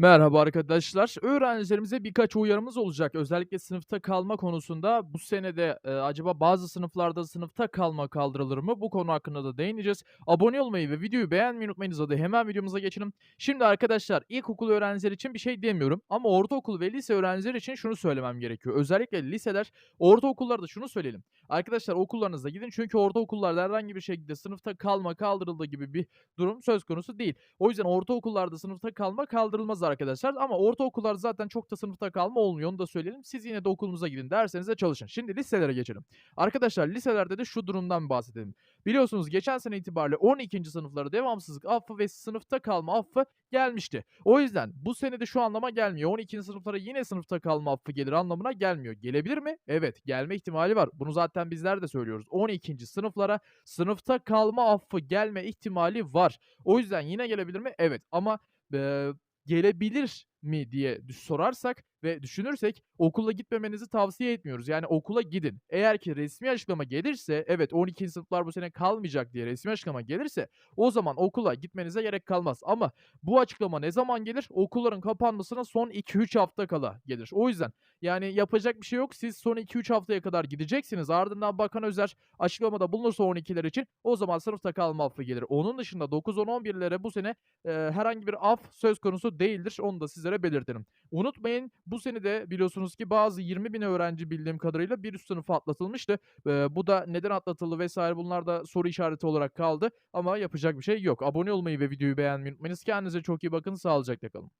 Merhaba arkadaşlar. Öğrencilerimize birkaç uyarımız olacak. Özellikle sınıfta kalma konusunda bu senede e, acaba bazı sınıflarda sınıfta kalma kaldırılır mı? Bu konu hakkında da değineceğiz. Abone olmayı ve videoyu beğenmeyi unutmayınız. Hadi hemen videomuza geçelim. Şimdi arkadaşlar ilkokul öğrencileri için bir şey demiyorum. Ama ortaokul ve lise öğrencileri için şunu söylemem gerekiyor. Özellikle liseler, ortaokullarda şunu söyleyelim. Arkadaşlar okullarınıza gidin çünkü ortaokullarda herhangi bir şekilde sınıfta kalma kaldırıldığı gibi bir durum söz konusu değil. O yüzden ortaokullarda sınıfta kalma kaldırılmaz arkadaşlar ama ortaokullar zaten çok da sınıfta kalma olmuyor onu da söyleyelim. Siz yine de okulumuza gidin dersenize çalışın. Şimdi liselere geçelim. Arkadaşlar liselerde de şu durumdan bahsedelim. Biliyorsunuz geçen sene itibariyle 12. sınıflara devamsızlık affı ve sınıfta kalma affı gelmişti. O yüzden bu sene de şu anlama gelmiyor. 12. sınıflara yine sınıfta kalma affı gelir anlamına gelmiyor. Gelebilir mi? Evet gelme ihtimali var. Bunu zaten bizler de söylüyoruz. 12. sınıflara sınıfta kalma affı gelme ihtimali var. O yüzden yine gelebilir mi? Evet ama eee, gelebilir mi diye sorarsak ve düşünürsek okula gitmemenizi tavsiye etmiyoruz. Yani okula gidin. Eğer ki resmi açıklama gelirse, evet 12. sınıflar bu sene kalmayacak diye resmi açıklama gelirse o zaman okula gitmenize gerek kalmaz. Ama bu açıklama ne zaman gelir? Okulların kapanmasına son 2-3 hafta kala gelir. O yüzden yani yapacak bir şey yok. Siz son 2-3 haftaya kadar gideceksiniz. Ardından Bakan Özer açıklamada bulunursa 12'ler için o zaman sınıfta kalma affı gelir. Onun dışında 9-10-11'lere bu sene e, herhangi bir af söz konusu değildir. Onu da sizlere belirtelim. Unutmayın bu sene de biliyorsunuz ki bazı 20 bin öğrenci bildiğim kadarıyla bir üst sınıfa atlatılmıştı. E, bu da neden atlatıldı vesaire bunlar da soru işareti olarak kaldı. Ama yapacak bir şey yok. Abone olmayı ve videoyu beğenmeyi unutmayınız. Kendinize çok iyi bakın. Sağlıcakla kalın.